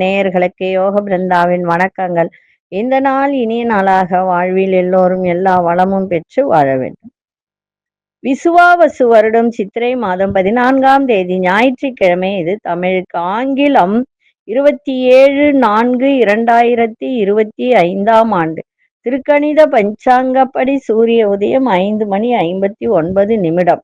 நேயர்களுக்கு யோக பிருந்தாவின் வணக்கங்கள். இந்த நாள் இனிய நாளாக வாழ்வில் எல்லோரும் எல்லா வளமும் பெற்று வாழ வேண்டும். விசுவாவசு வருடம் சித்திரை மாதம் பதினான்காம் தேதி ஞாயிற்றுக்கிழமை இது தமிழுக்கு ஆங்கிலம். இருபத்தி ஏழு நான்கு இரண்டாயிரத்தி இருபத்தி ஐந்தாம் ஆண்டு. திருக்கணித பஞ்சாங்கப்படி சூரிய உதயம் ஐந்து மணி ஐம்பத்தி ஒன்பது நிமிடம்.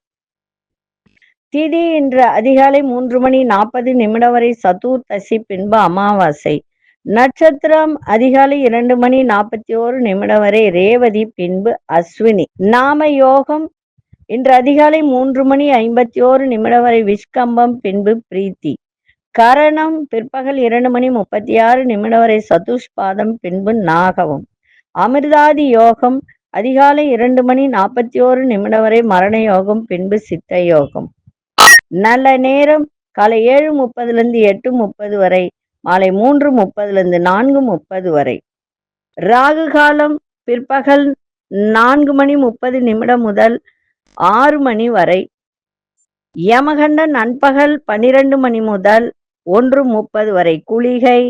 திதி இன்று அதிகாலை மூன்று மணி நாற்பது நிமிடம் வரை சதுர்த்தசி பின்பு அமாவாசை. நட்சத்திரம் அதிகாலை இரண்டு மணி நாற்பத்தி ஓரு நிமிடம் வரை ரேவதி பின்பு அஸ்வினி. நாம யோகம் இன்று அதிகாலை மூன்று மணி ஐம்பத்தி ஓரு நிமிடம் வரை விஷ்கம்பம் பின்பு பிரீத்தி. கரணம் பிற்பகல் இரண்டு மணி முப்பத்தி ஆறு நிமிடம் வரை சதுஷ்பாதம் பின்பு நாகவும் அமிர்தாதி யோகம் அதிகாலை இரண்டு மணி நாற்பத்தி ஓரு நிமிடம் வரை மரண யோகம் பின்பு சித்த யோகம். நல்ல நேரம் காலை ஏழு முப்பதுலேருந்து எட்டு முப்பது வரை மாலை மூன்று முப்பதுலேருந்து நான்கு முப்பது வரை. ராகு காலம் பிற்பகல் நான்கு மணி முப்பது நிமிடம் முதல் ஆறு மணி வரை. யமகண்ட நண்பகல் பன்னிரண்டு மணி முதல் ஒன்று முப்பது வரை. குளிகை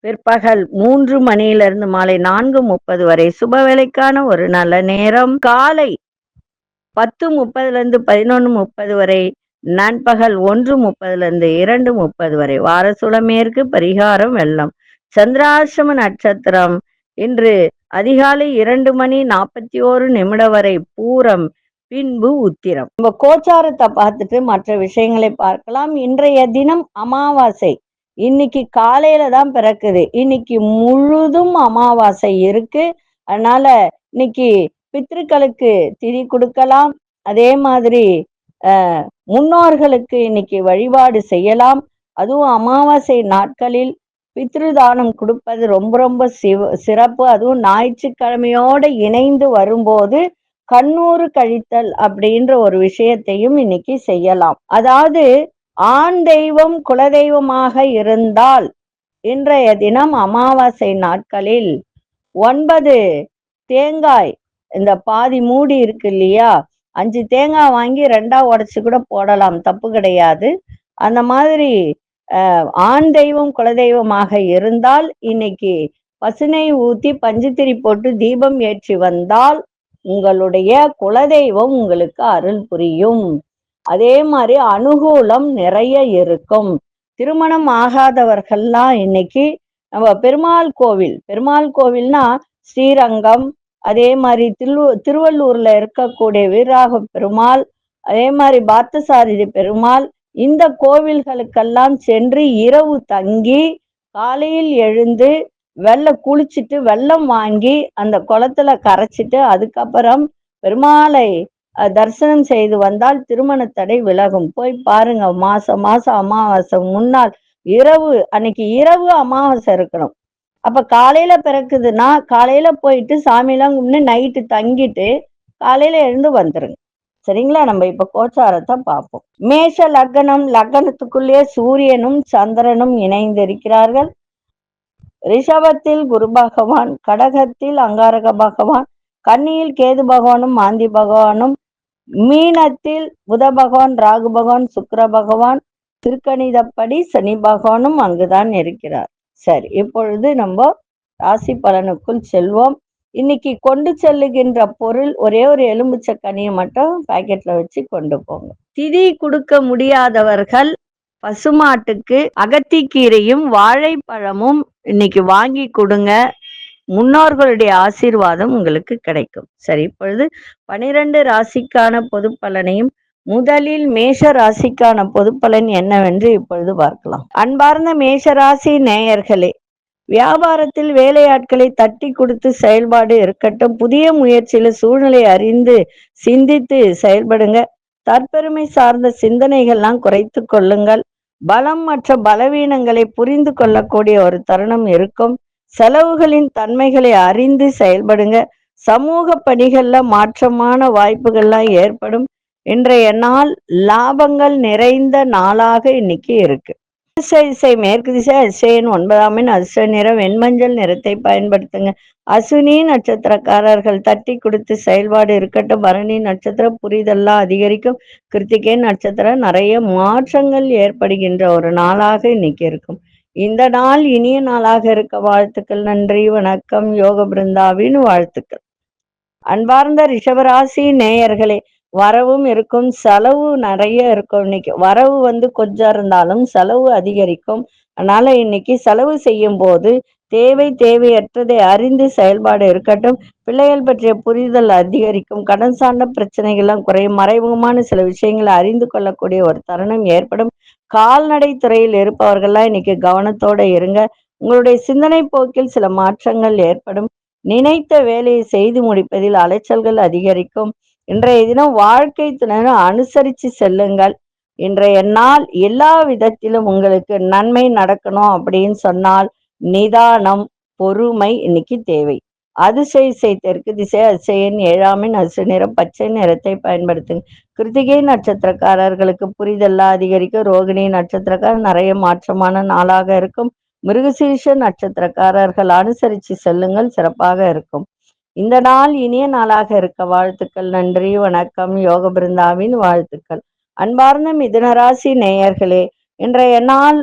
பிற்பகல் மூன்று மணியிலிருந்து மாலை நான்கு முப்பது வரை. சுப வேலைக்கான ஒரு நல்ல நேரம். காலை பத்து முப்பதுலேருந்து பதினொன்று முப்பது வரை. நண்பகல் ஒன்று முப்பதுல இருந்து இரண்டு முப்பது வரை. வாரசுலமேற்கு பரிகாரம் வெள்ளம். சந்திராசிரம நட்சத்திரம். இன்று அதிகாலை இரண்டு மணி நாற்பத்தி ஓரு நிமிடம் வரை பூரம் பின்பு உத்திரம். நம்ம கோச்சாரத்தை பார்த்துட்டு மற்ற விஷயங்களை பார்க்கலாம். இன்றைய தினம் அமாவாசை. இன்னைக்கு காலையில தான் பிறக்குது. இன்னைக்கு முழுதும் அமாவாசை இருக்கு. அதனால இன்னைக்கு பித்ருக்களுக்கு திதி கொடுக்கலாம். அதே மாதிரி முன்னோர்களுக்கு இன்னைக்கு வழிபாடு செய்யலாம். அதுவும் அமாவாசை நாட்களில் பித்ருதானம் கொடுப்பது ரொம்ப ரொம்ப சிவ சிறப்பு. அதுவும் ஞாயிற்றுக்கிழமையோடு இணைந்து வரும்போது கண்ணூறு கழித்தல் அப்படின்ற ஒரு விஷயத்தையும் இன்னைக்கு செய்யலாம். அதாவது ஆண் தெய்வம் குலதெய்வமாக இருந்தால் இன்றைய தினம் அமாவாசை நாட்களில் ஒன்பது தேங்காய் இந்த பாதி மூடி இருக்கு இல்லையா? அஞ்சு தேங்காய் வாங்கி ரெண்டா உடச்சி கூட போடலாம் தப்பு கிடையாது. அந்த மாதிரி ஆண் தெய்வம் குலதெய்வமாக இருந்தால் இன்னைக்கு பசுனை ஊத்தி பஞ்சுத்திரி போட்டு தீபம் ஏற்றி வந்தால் உங்களுடைய குலதெய்வம் உங்களுக்கு அருள் புரியும். அதே மாதிரி அனுகூலம் நிறைய இருக்கும். திருமணம் ஆகாதவர்கள்லாம் இன்னைக்கு நம்ம பெருமாள் கோவில் பெருமாள் கோவில்னா ஸ்ரீரங்கம் அதே மாதிரி திரு திருவள்ளூர்ல இருக்கக்கூடிய வீராக பெருமாள் அதே மாதிரி பார்த்தசாரதி பெருமாள் இந்த கோவில்களுக்கெல்லாம் சென்று இரவு தங்கி காலையில் எழுந்து வெள்ள குளிச்சுட்டு வெள்ளம் வாங்கி அந்த குளத்துல கரைச்சிட்டு அதுக்கப்புறம் பெருமாளை தரிசனம் செய்து வந்தால் திருமண தடை விலகும். போய் பாருங்க மாசம் மாசம் அமாவாசை முன்னாள் இரவு அன்னைக்கு இரவு அமாவாசை இருக்கணும். அப்ப காலையில பிறக்குதுன்னா காலையில போயிட்டு சாமியெல்லாம் கும்பிட்டு நைட்டு தங்கிட்டு காலையில எழுந்து வந்துருங்க. சரிங்களா? நம்ம இப்ப கோச்சாரத்தை பார்ப்போம். மேஷ லக்னம் லக்னத்துக்குள்ளே சூரியனும் சந்திரனும் இணைந்திருக்கிறார்கள். ரிஷபத்தில் குரு பகவான் கடகத்தில் அங்காரக பகவான் கன்னியில் கேது பகவானும் மாந்தி பகவானும் மீனத்தில் புத பகவான் ராகு பகவான் சுக்கர பகவான் திருக்கணிதப்படி சனி பகவானும் அங்குதான் இருக்கிறார். சரி இப்பொழுது நம்ம ராசி பலனுக்குள் செல்வோம். இன்னைக்கு கொண்டு செல்லுகின்ற பொருள் ஒரே ஒரு எலும்புச்சக்கனியை மட்டும் பாக்கெட்ல வச்சு கொண்டு போங்க. திதி கொடுக்க முடியாதவர்கள் பசுமாட்டுக்கு அகத்திக்கீரையும் வாழைப்பழமும் இன்னைக்கு வாங்கி கொடுங்க. முன்னோர்களுடைய ஆசீர்வாதம் உங்களுக்கு கிடைக்கும். சரி இப்பொழுது பனிரெண்டு ராசிக்கான பொது பலனையும் முதலில் மேஷ ராசிக்கான பொது பலன் என்னவென்று இப்பொழுது பார்க்கலாம். அன்பார்ந்த மேஷ ராசி நேயர்களே வியாபாரத்தில் வேலையாட்களை தட்டி கொடுத்து செயல்பாடு இருக்கட்டும் புதிய முயற்சியில சூழ்நிலை அறிந்து சிந்தித்து செயல்படுங்க. தற்பெருமை சார்ந்த சிந்தனைகள்லாம் குறைத்து கொள்ளுங்கள். பலம் மற்ற பலவீனங்களை புரிந்து கொள்ளக்கூடிய ஒரு தருணம் இருக்கும். செலவுகளின் தன்மைகளை அறிந்து செயல்படுங்க. சமூக பணிகள்ல மாற்றமான வாய்ப்புகள்லாம் ஏற்படும். இன்றைய நாள் லாபங்கள் நிறைந்த நாளாக இன்னைக்கு இருக்கு. திசை இசை மேற்கு திசை அதிசயன் ஒன்பதாமின் அதிர்ஷ்ட நிறம் வெண்மஞ்சள் நிறத்தை பயன்படுத்துங்க. அசுனி நட்சத்திரக்காரர்கள் தட்டி கொடுத்து செயல்பாடு இருக்கட்டும். பரணி நட்சத்திரம் புரிதெல்லாம் அதிகரிக்கும். கிருத்திகை நட்சத்திரம் நிறைய மாற்றங்கள் ஏற்படுகின்ற ஒரு நாளாக இன்னைக்கு இருக்கும். இந்த நாள் இனிய நாளாக இருக்க வாழ்த்துக்கள் நன்றி வணக்கம் யோக பிருந்தாவின் வாழ்த்துக்கள். அன்பார்ந்த ரிஷபராசி நேயர்களே வரவும் இருக்கும் செலவு நிறைய இருக்கும். இன்னைக்கு வரவு வந்து கொஞ்சம் இருந்தாலும் செலவு அதிகரிக்கும். அதனால இன்னைக்கு செலவு செய்யும் போது தேவை தேவையற்றதை அறிந்து செயல்பாடு இருக்கட்டும். பிள்ளைகள் பற்றிய புரிதல் அதிகரிக்கும். கடன் சார்ந்த பிரச்சனைகள்லாம் குறையும். மறைமுகமான சில விஷயங்களை அறிந்து கொள்ளக்கூடிய ஒரு தருணம் ஏற்படும். கால்நடை துறையில் இருப்பவர்கள்லாம் இன்னைக்கு கவனத்தோட இருங்க. உங்களுடைய சிந்தனை போக்கில் சில மாற்றங்கள் ஏற்படும். நினைத்த வேலையை செய்து முடிப்பதில் அலைச்சல்கள் அதிகரிக்கும். இன்றைய தினம் வாழ்க்கை துணை அனுசரித்து செல்லுங்கள். இன்றைய நாள் எல்லா விதத்திலும் உங்களுக்கு நன்மை நடக்கணும் அப்படின்னு சொன்னால் நிதானம் பொறுமை இன்னைக்கு தேவை. அதிசய தெற்கு திசை அதிசயன் ஏழாமின் அசு நிறம் பச்சை நிறத்தை பயன்படுத்துங்க. கிருத்திகை நட்சத்திரக்காரர்களுக்கு புரிதெல்லாம் அதிகரிக்கும் ரோகிணி நட்சத்திரக்காரர் நிறைய மாற்றமான நாளாக இருக்கும். மிருகசீர்ஷ நட்சத்திரக்காரர்கள் அனுசரித்து செல்லுங்கள் சிறப்பாக இருக்கும். இந்த நாள் இனிய நாளாக இருக்க வாழ்த்துக்கள் நன்றி வணக்கம் யோக பிருந்தாவின் வாழ்த்துக்கள். அன்பார்ந்த மிதுனராசி நேயர்களே இன்றைய நாள்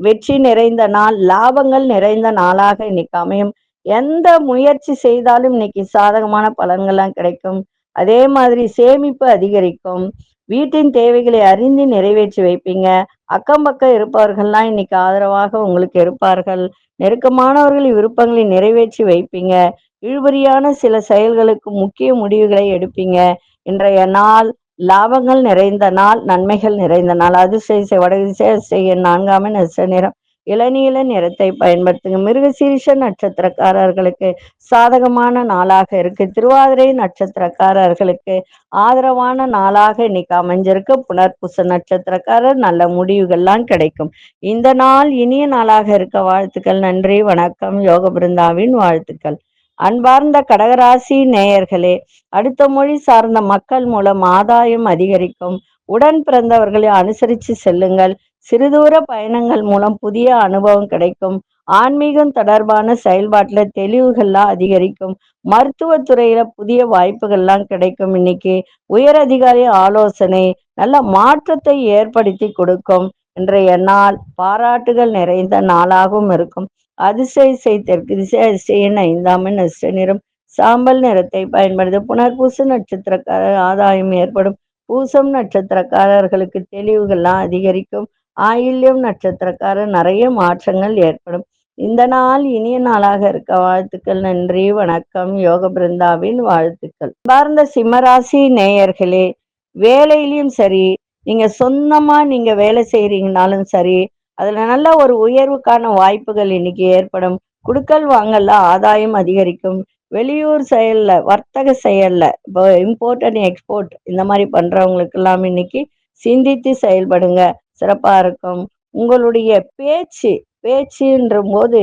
வெற்றி நிறைந்த நாள் லாபங்கள் நிறைந்த நாளாக இன்னைக்கு அமையும். எந்த முயற்சி செய்தாலும் இன்னைக்கு சாதகமான பலன்கள்லாம் கிடைக்கும். அதே மாதிரி சேமிப்பு அதிகரிக்கும். வீட்டின் தேவைகளை அறிந்து நிறைவேற்றி வைப்பீங்க. அக்கம் பக்கம் இருப்பவர்கள்லாம் இன்னைக்கு ஆதரவாக உங்களுக்கு இருப்பார்கள். நெருக்கமானவர்களின் விருப்பங்களை நிறைவேற்றி வைப்பீங்க. இழுபறியான சில செயல்களுக்கு முக்கிய முடிவுகளை எடுப்பீங்க. இன்றைய நாள் லாபங்கள் நிறைந்த நாள் நன்மைகள் நிறைந்த நாள். அதிசய வடதிசை செய்ய நான்காம நட்ச நிறம். இளநீல நிறத்தை பயன்படுத்துங்க. மிருகசீரிஷ நட்சத்திரக்காரர்களுக்கு சாதகமான நாளாக இருக்கு. திருவாதிரை நட்சத்திரக்காரர்களுக்கு ஆதரவான நாளாக இன்னைக்கு அமைஞ்சிருக்கு. புனர்பூச நட்சத்திரக்காரர் நல்ல முடிவுகள்லாம் கிடைக்கும். இந்த நாள் இனிய நாளாக இருக்க வாழ்த்துக்கள். நன்றி வணக்கம். யோக பிருந்தாவின் வாழ்த்துக்கள். அன்பார்ந்த கடகராசி நேயர்களே அடுத்த மொழி சார்ந்த மக்கள் மூலம் ஆதாயம் அதிகரிக்கும். உடன் பிறந்தவர்களை அனுசரித்து செல்லுங்கள். சிறுதூர பயணங்கள் மூலம் புதிய அனுபவம் கிடைக்கும். ஆன்மீகம் தொடர்பான செயல்பாட்டில் தெளிவுகள்லாம் அதிகரிக்கும். மருத்துவத்துறையில புதிய வாய்ப்புகள்லாம் கிடைக்கும் இன்னைக்கு. உயர் அதிகாரி ஆலோசனை நல்ல மாற்றத்தை ஏற்படுத்தி கொடுக்கும். இன்றைய நாள் பாராட்டுகள் நிறைந்த நாளாகவும் இருக்கும். அதிசய தெற்கு திசை அதிசயன் ஐந்தாமன் நஷ்ட நிறம். சாம்பல் நிறத்தை பயன்படுத்த புனர்பூச நட்சத்திரக்காரர் ஆதாயம் ஏற்படும். பூசம் நட்சத்திரக்காரர்களுக்கு தெளிவுகள்லாம் அதிகரிக்கும். ஆயில்யம் நட்சத்திரக்காரர் நிறைய மாற்றங்கள் ஏற்படும். இந்த நாள் இனிய நாளாக இருக்க வாழ்த்துக்கள் நன்றி வணக்கம். யோக பிருந்தாவின் வாழ்த்துக்கள். பார்ந்த சிம்மராசி நேயர்களே வேலையிலையும் சரி நீங்க சொந்தமா நீங்க வேலை செய்யறீங்கனாலும் சரி அதுல நல்ல ஒரு உயர்வுக்கான வாய்ப்புகள் இன்னைக்கு ஏற்படும். குடுக்கல் வாங்கல ஆதாயம் அதிகரிக்கும். வெளியூர் செயல்ல வர்த்தக செயல்ல இப்போ இம்போர்ட் அண்ட் எக்ஸ்போர்ட் இந்த மாதிரி பண்றவங்களுக்கு எல்லாம் இன்னைக்கு சிந்தித்து செயல்படுங்க. சிறப்பா இருக்கும். உங்களுடைய பேச்சு பேச்சுன்ற போது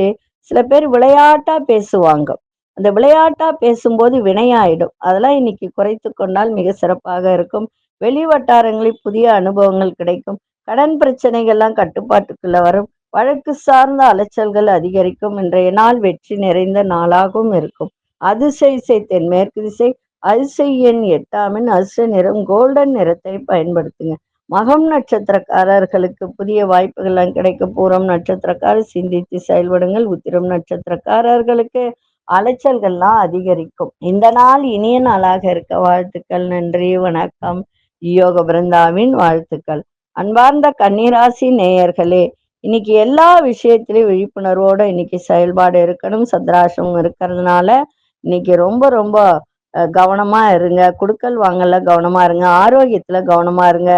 சில பேர் விளையாட்டா பேசுவாங்க. அந்த விளையாட்டா பேசும்போது வினையாயிடும். அதெல்லாம் இன்னைக்கு குறைத்து கொண்டால் மிக சிறப்பாக இருக்கும். வெளி வட்டாரங்களில் புதிய அனுபவங்கள் கிடைக்கும். கடன் பிரச்சனைகள்லாம் கட்டுப்பாட்டுக்குள்ள வரும். வழக்கு சார்ந்த அலைச்சல்கள் அதிகரிக்கும். இன்றைய நாள் வெற்றி நிறைந்த நாளாகவும் இருக்கும். அதிசய தென் மேற்கு திசை அரிசை எண் எட்டாமின் அதிசய நிறம் கோல்டன் நிறத்தை பயன்படுத்துங்க. மகம் நட்சத்திரக்காரர்களுக்கு புதிய வாய்ப்புகள்லாம் கிடைக்க பூரம் நட்சத்திரக்காரர் சிந்தித்து செயல்படுங்கள். உத்திரம் நட்சத்திரக்காரர்களுக்கு அலைச்சல்கள்லாம் அதிகரிக்கும். இந்த நாள் இனிய நாளாக இருக்க வாழ்த்துக்கள். நன்றி வணக்கம். யோக பிருந்தாவின் வாழ்த்துக்கள். அன்பார்ந்த கன்னிராசி நேயர்களே இன்னைக்கு எல்லா விஷயத்திலையும் விழிப்புணர்வோட இன்னைக்கு செயல்பாடு இருக்கணும் சந்திராசம் இருக்கிறதுனால இன்னைக்கு ரொம்ப ரொம்ப கவனமா இருங்க. குடுக்கல் வாங்கல கவனமா இருங்க. ஆரோக்கியத்துல கவனமா இருங்க.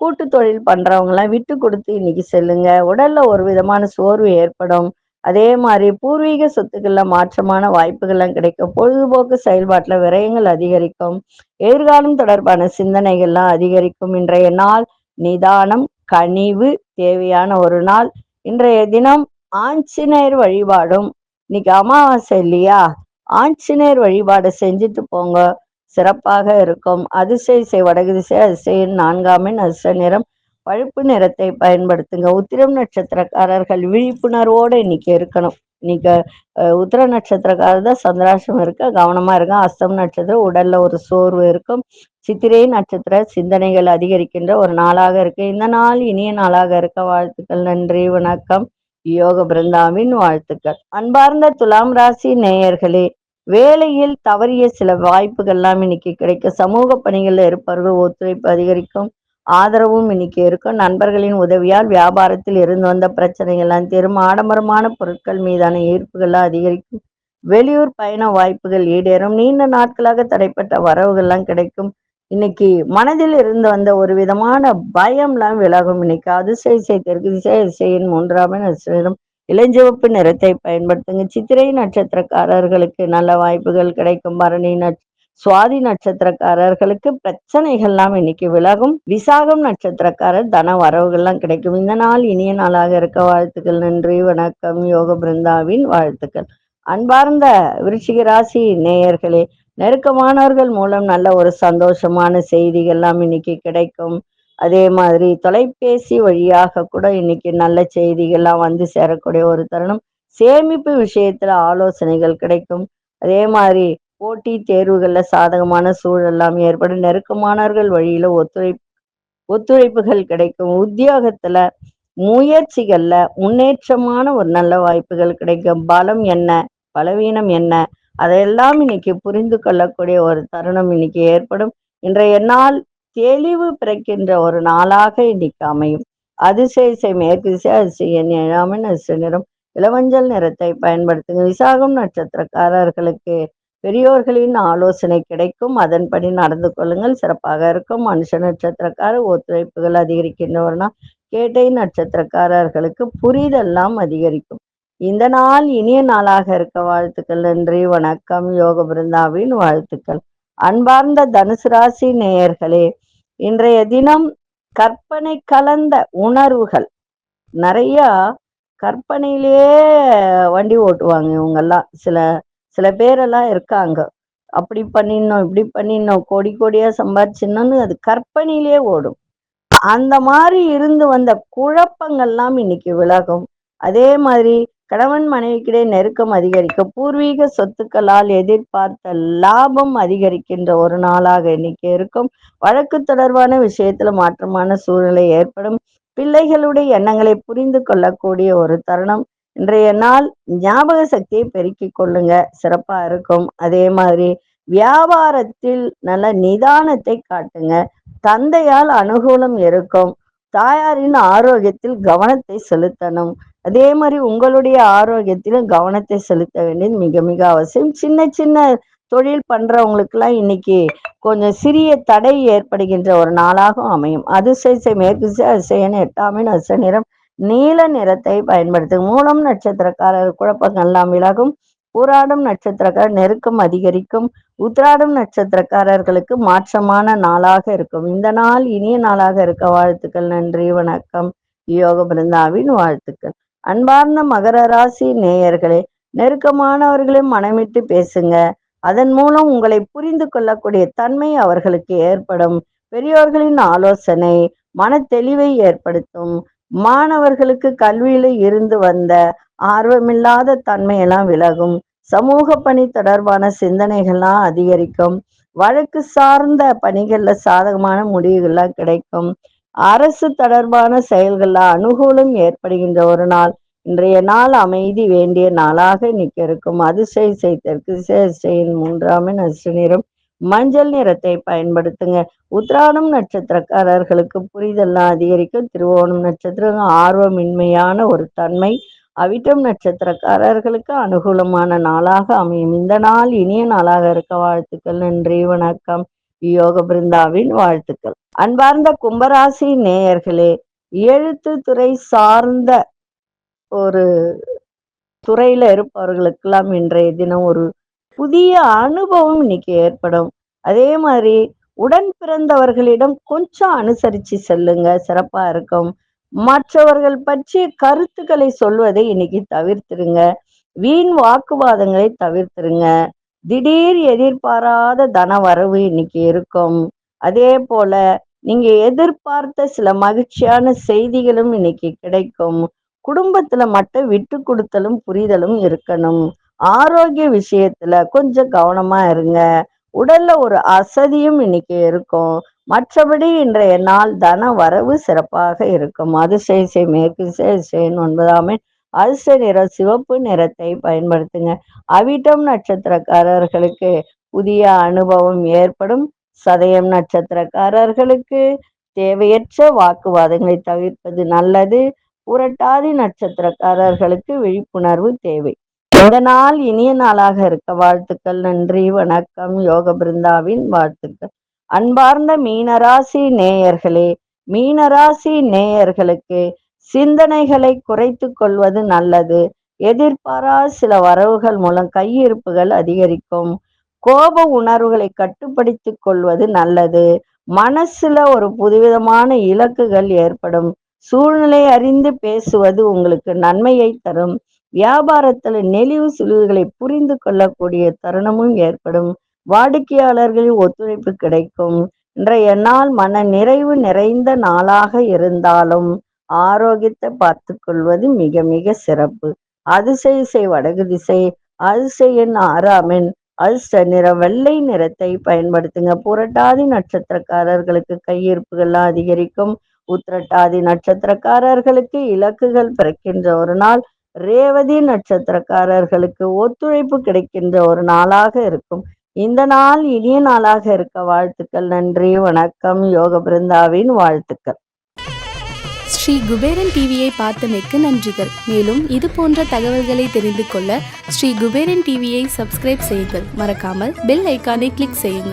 கூட்டு தொழில் பண்றவங்க எல்லாம் விட்டு கொடுத்து இன்னைக்கு செல்லுங்க. உடல்ல ஒரு விதமான சோர்வு ஏற்படும். அதே மாதிரி பூர்வீக சொத்துக்கள்ல மாற்றமான வாய்ப்புகள்லாம் கிடைக்கும். பொழுதுபோக்கு செயல்பாட்டுல விரயங்கள் அதிகரிக்கும். எதிர்காலம் தொடர்பான சிந்தனைகள்லாம் அதிகரிக்கும். இன்றைய நாள் நிதானம் கனிவு தேவையான ஒரு நாள். இன்றைய தினம் ஆஞ்சநேயர் வழிபாடும். இன்னைக்கு அமாவாசை இல்லையா? ஆஞ்சநேயர் வழிபாடு செஞ்சுட்டு போங்க. சிறப்பாக இருக்கும். அதிசய செய் வடகு திசை நான்காமின் அதிசய நிறம். பழுப்பு நிறத்தை பயன்படுத்துங்க. உத்திரம் நட்சத்திரக்காரர்கள் விழிப்புணர்வோடு இன்னைக்கு இருக்கணும். இன்னைக்கு உத்திர நட்சத்திரக்காரர் தான் சந்திராசம் இருக்கு. கவனமா இருக்கும் அஸ்தம் நட்சத்திரம் உடல்ல ஒரு சோர்வு இருக்கும். சித்திரை நட்சத்திர சிந்தனைகள் அதிகரிக்கின்ற ஒரு நாளாக இருக்கு. இந்த நாள் இனிய நாளாக இருக்க. வாழ்த்துக்கள் நன்றி வணக்கம். யோக பிருந்தாவின் வாழ்த்துக்கள். அன்பார்ந்த துலாம் ராசி நேயர்களே வேலையில் தவறிய சில வாய்ப்புகள்லாம் இன்னைக்கு கிடைக்கும். சமூக பணிகளில் இருப்பவர்கள் ஒத்துழைப்பு அதிகரிக்கும். ஆதரவும் இன்னைக்கு இருக்கும் நண்பர்களின் உதவியால் வியாபாரத்தில் இருந்து வந்த பிரச்சனைகள்லாம் தீரும். ஆடம்பரமான பொருட்கள் மீதான ஈர்ப்புகள்லாம் அதிகரிக்கும். வெளியூர் பயண வாய்ப்புகள் ஈடேறும். நீண்ட நாட்களாக தடைப்பட்ட வரவுகள்லாம் கிடைக்கும். இன்னைக்கு மனதில் இருந்து வந்த ஒரு விதமான பயம்லாம் விலகும். இன்னைக்கு அதிசயசை தெற்கு திசை இசையின் மூன்றாம் நட்சத்திரம். இளஞ்சிவப்பு நிறத்தை பயன்படுத்துங்க. சித்திரை நட்சத்திரக்காரர்களுக்கு நல்ல வாய்ப்புகள் கிடைக்கும். பரணி நட்ச சுவாதி நட்சத்திரக்காரர்களுக்கு பிரச்சனைகள்லாம் இன்னைக்கு விலகும். விசாகம் நட்சத்திரக்காரர் தன வரவுகள்லாம் கிடைக்கும். இந்த நாள் இனிய நாளாக இருக்க வாழ்த்துக்கள் நன்றி வணக்கம் யோக பிருந்தாவின் வாழ்த்துக்கள். அன்பார்ந்த விருச்சிக ராசி நேயர்களே நெருக்கமானவர்கள் மூலம் நல்ல ஒரு சந்தோஷமான செய்திகள்லாம் இன்னைக்கு கிடைக்கும். அதே மாதிரி தொலைபேசி வழியாக கூட இன்னைக்கு நல்ல செய்திகள்லாம் வந்து சேரக்கூடிய ஒரு தருணம். சேமிப்பு விஷயத்துல ஆலோசனைகள் கிடைக்கும். அதே மாதிரி போட்டி தேர்வுகளில் சாதகமான சூழல்லாம் ஏற்படும். நெருக்கமானவர்கள் வழியில ஒத்துழைப்பு ஒத்துழைப்புகள் கிடைக்கும். உத்தியோகத்துல முயற்சிகள்ல முன்னேற்றமான ஒரு நல்ல வாய்ப்புகள் கிடைக்கும். பலம் என்ன? பலவீனம் என்ன? அதையெல்லாம் இன்னைக்கு புரிந்து கொள்ளக்கூடிய ஒரு தருணம் இன்னைக்கு ஏற்படும். இன்றைய நாள் தெளிவு பிறக்கின்ற ஒரு நாளாக இன்னைக்கு அமையும். அதிசயசை மேற்கு திசை அதிசய ஏழாமின் அதிசய நிறம் இளவஞ்சல் நிறத்தை பயன்படுத்துங்க. விசாகம் நட்சத்திரக்காரர்களுக்கு பெரியோர்களின் ஆலோசனை கிடைக்கும். அதன்படி நடந்து கொள்ளுங்கள். சிறப்பாக இருக்கும். மனுஷ நட்சத்திரக்கார ஒத்துழைப்புகள் அதிகரிக்கின்றவர்னா கேட்டை நட்சத்திரக்காரர்களுக்கு புரிதெல்லாம் அதிகரிக்கும். இந்த நாள் இனிய நாளாக இருக்க வாழ்த்துக்கள் நன்றி. வணக்கம். யோக பிருந்தாவின் வாழ்த்துக்கள். அன்பார்ந்த தனுசு ராசி நேயர்களே இன்றைய தினம் கற்பனை கலந்த உணர்வுகள். நிறைய கற்பனையிலேயே வண்டி ஓட்டுவாங்க இவங்கெல்லாம். சில சில பேரெல்லாம் இருக்காங்க. அப்படி பண்ணிடணும் இப்படி பண்ணிடணும் கோடி கோடியா சம்பாதிச்சிடணும்னு அது கற்பனையிலே ஓடும். அந்த மாதிரி இருந்து வந்த குழப்பங்கள்லாம் இன்னைக்கு விலகும். அதே மாதிரி கணவன் மனைவிக்கிடையே நெருக்கம் அதிகரிக்கும் பூர்வீக சொத்துக்களால் எதிர்பார்த்த லாபம் அதிகரிக்கின்ற ஒரு நாளாக இன்னைக்கு இருக்கும். வழக்கு தொடர்பான விஷயத்துல மாற்றமான சூழ்நிலை ஏற்படும். பிள்ளைகளுடைய எண்ணங்களை புரிந்து கொள்ளக்கூடிய ஒரு தருணம். இன்றைய நாள் ஞாபக சக்தியை பெருக்கிக் கொள்ளுங்க. சிறப்பா இருக்கும். அதே மாதிரி வியாபாரத்தில் நல்ல நிதானத்தை காட்டுங்க. தந்தையால் அனுகூலம் இருக்கும். தாயாரின் ஆரோக்கியத்தில் கவனத்தை செலுத்தணும். அதே மாதிரி உங்களுடைய ஆரோக்கியத்திலும் கவனத்தை செலுத்த வேண்டியது மிக மிக அவசியம். சின்ன சின்ன தொழில் பண்றவங்களுக்கெல்லாம் இன்னைக்கு கொஞ்சம் சிறிய தடை ஏற்படுகின்ற ஒரு நாளாகவும் அமையும். அதிசய மேற்கு அசையன் எட்டாமின் அதிசய நிறம் நீல நிறத்தை பயன்படுத்தும் மூலம் நட்சத்திரக்காரர் குழப்பங்கள் எல்லாம் விலகும். ஊராடும் நட்சத்திரக்காரர் நெருக்கம் அதிகரிக்கும். உத்ராடும் நட்சத்திரக்காரர்களுக்கு மாற்றமான நாளாக இருக்கும். இந்த நாள் இனிய நாளாக இருக்க வாழ்த்துக்கள். நன்றி வணக்கம். யோக பிருந்தாவின் வாழ்த்துக்கள். அன்பார்ந்த மகர ராசி நேயர்களே நெருக்கமானவர்களையும் மனமிட்டு பேசுங்க. அதன் மூலம் உங்களை புரிந்து கொள்ளக்கூடிய தன்மை அவர்களுக்கு ஏற்படும். பெரியோர்களின் ஆலோசனை மன தெளிவை ஏற்படுத்தும். மாணவர்களுக்கு கல்வியில இருந்து வந்த ஆர்வமில்லாத தன்மையெல்லாம் விலகும் சமூக பணி தொடர்பான சிந்தனைகள்லாம் அதிகரிக்கும் வழக்கு சார்ந்த பணிகள்ல சாதகமான முடிவுகள்லாம் கிடைக்கும் அரசு தொடர்பான செயல்கள்ல அனுகூலம் ஏற்படுகின்ற ஒரு நாள் இன்றைய நாள் அமைதி வேண்டிய நாளாக இன்னைக்கு இருக்கும் அதிசய தெற்கு செய்யின் மூன்றாம் நசுநிறம் மஞ்சள் நிறத்தை பயன்படுத்துங்க. உத்ராடம் நட்சத்திரக்காரர்களுக்கு புரிதெல்லாம் அதிகரிக்கும் திருவோணம் நட்சத்திரம் ஆர்வமின்மையான ஒரு தன்மை. அவிட்டம் நட்சத்திரக்காரர்களுக்கு அனுகூலமான நாளாக அமையும். இந்த நாள் இனிய நாளாக இருக்க வாழ்த்துக்கள். நன்றி வணக்கம். யோக பிருந்தாவின் வாழ்த்துக்கள். அன்பார்ந்த கும்பராசி நேயர்களே எழுத்து துறை சார்ந்த ஒரு துறையில இருப்பவர்களுக்கெல்லாம் இன்றைய தினம் ஒரு புதிய அனுபவம் இன்னைக்கு ஏற்படும். அதே மாதிரி உடன் பிறந்தவர்களிடம் கொஞ்சம் அனுசரிச்சு செல்லுங்க சிறப்பா இருக்கும். மற்றவர்கள் பற்றிய கருத்துக்களை சொல்வதை இன்னைக்கு தவிர்த்துருங்க. வீண் வாக்குவாதங்களை தவிர்த்துருங்க. திடீர் எதிர்பாராத தன வரவு இன்னைக்கு இருக்கும். அதே போல நீங்க எதிர்பார்த்த சில மகிழ்ச்சியான செய்திகளும் இன்னைக்கு கிடைக்கும். குடும்பத்துல மட்டும் விட்டு கொடுத்தலும் புரிதலும் இருக்கணும். ஆரோக்கிய விஷயத்துல கொஞ்சம் கவனமா இருங்க. உடல்ல ஒரு அசதியும் இன்னைக்கு இருக்கும். மற்றபடி இன்றைய நாள் தன வரவு சிறப்பாக இருக்கும். அதிசயசை மேற்கு சேன் ஒன்பதாமே. அரிச நிறம் சிவப்பு நிறத்தை பயன்படுத்துங்க. அவிட்டம் நட்சத்திரக்காரர்களுக்கு புதிய அனுபவம் ஏற்படும். சதயம் நட்சத்திரக்காரர்களுக்கு தேவையற்ற வாக்குவாதங்களை தவிர்ப்பது நல்லது. புரட்டாதி நட்சத்திரக்காரர்களுக்கு விழிப்புணர்வு தேவை. இந்த நாள் இனிய நாளாக இருக்க வாழ்த்துக்கள் நன்றி வணக்கம் யோக பிருந்தாவின் வாழ்த்துக்கள். அன்பார்ந்த மீனராசி நேயர்களே மீனராசி நேயர்களுக்கு சிந்தனைகளை குறைத்து கொள்வது நல்லது. எதிர்பாரா சில வரவுகள் மூலம் கையிருப்புகள் அதிகரிக்கும். கோப உணர்வுகளை கட்டுப்படுத்திக் கொள்வது நல்லது. மனசுல ஒரு புதுவிதமான இலக்குகள் ஏற்படும். சூழ்நிலை அறிந்து பேசுவது உங்களுக்கு நன்மையை தரும். வியாபாரத்துல நெளிவு சுழிவுகளை புரிந்து கொள்ளக்கூடிய தருணமும் ஏற்படும். வாடிக்கையாளர்களின் ஒத்துழைப்பு கிடைக்கும். இன்றைய நாள் மன நிறைவு நிறைந்த நாளாக இருந்தாலும் ஆரோக்கியத்தை பார்த்து கொள்வது மிக மிக சிறப்பு. அதிசய வடகு திசை அதிசயன் ஆறாமின் அல்ச நிறம் வெள்ளை நிறத்தை பயன்படுத்துங்க. புரட்டாதி நட்சத்திரக்காரர்களுக்கு கையிருப்புகள்லாம் அதிகரிக்கும். உத்திரட்டாதி நட்சத்திரக்காரர்களுக்கு இலக்குகள் பிறக்கின்ற ஒரு நாள். ரேவதி நட்சத்திரக்காரர்களுக்கு ஒத்துழைப்பு கிடைக்கின்ற ஒரு நாளாக இருக்கும். இந்த நாள் இனிய நாளாக இருக்க வாழ்த்துக்கள். நன்றி வணக்கம். யோக பிருந்தாவின் வாழ்த்துக்கள். ஸ்ரீ குபேரன் டிவியை பார்த்தமைக்கு நன்றிகள். மேலும் இது போன்ற தகவல்களை தெரிந்து கொள்ள ஸ்ரீ குபேரன் டிவியை சப்ஸ்கிரைப் செய்யுங்கள். மறக்காமல் பெல் ஐக்கானை கிளிக் செய்யுங்கள்.